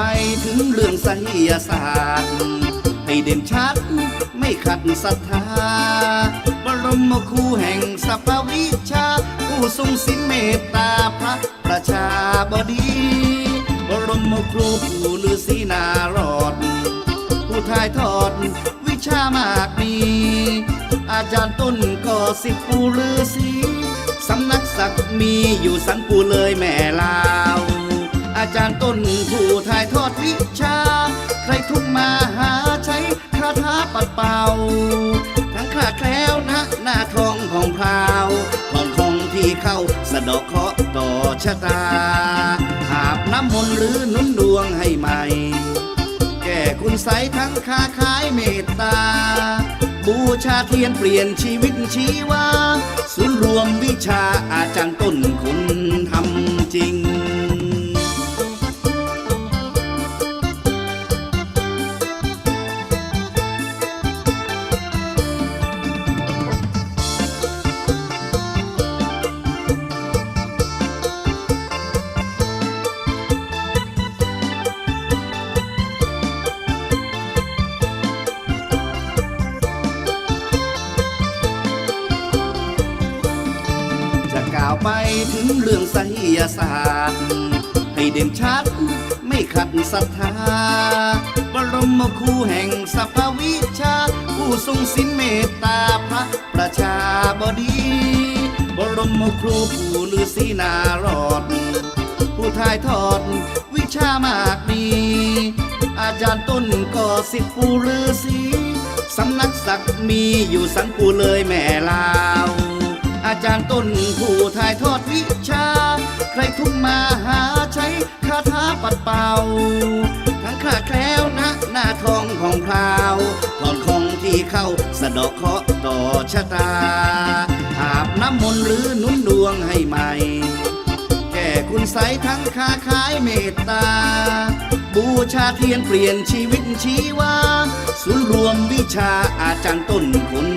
ไปถึงเรื่องไสยศาสตร์ ให้เด่นชัดไม่ขัดศรัทธา บรมครูแห่งสภาวิชา ผู้ทรงสินเมตตาพระประชาบดี บรมครูผู้ฤาษีนารอด ผู้ถ่ายทอดวิชามากมี อาจารย์ต้นก็สิบปูลือสีสำนักศักดิ์มีอยู่สันปูเลยแม่ลาว จารย์ต้นผู้ถ่ายทอดวิชา ใครทุกมาหาใช้คาถาปัดเป่า ทั้งขาดแคล้วนะหน้าทองของพราวถอนของที่เข้าสะดอกเคราะห์ต่อชะตาหาบน้ำมนต์หรือนุ่นดวงให้ใหม่ แก่คุณใสยทั้งค้าขายเมตตา บูชาเทียนเปลี่ยนชีวิตชีวาศูนย์รวมวิชาอาจารย์ต้นคนาวไปถึงเรื่องไสยศาสตร์ ให้เด่นชัดไม่ขัดศรัทธา บรมครูแห่งสภาวิชา ผู้ทรงสินเมตตาพระประชาบดี บรมครูผู้ฤาษีนารอด ผู้ถ่ายทอดวิชามากมี อาจารย์ต้นก็สิบปูฤาษีสำนักศักดิ์มีอยู่สันปูเลยแม่ลาว อาจารย์ต้นผู้ถ่ายทอดวิชา ใครทุกมาหาใช้คาถาปัดเป่า ทั้งขาดแคล้วนะหน้าทองของพราวถอนของที่เข้าสะดอกเคราะห์ต่อชะตาหาบน้ำมนต์หรือนุ่นดวงให้ใหม่ แก่คุณใสยทั้งคาขายเมตตา บูชาเทียนเปลี่ยนชีวิตชีวา ศูนย์รวมวิชาอาจารย์ต้นคน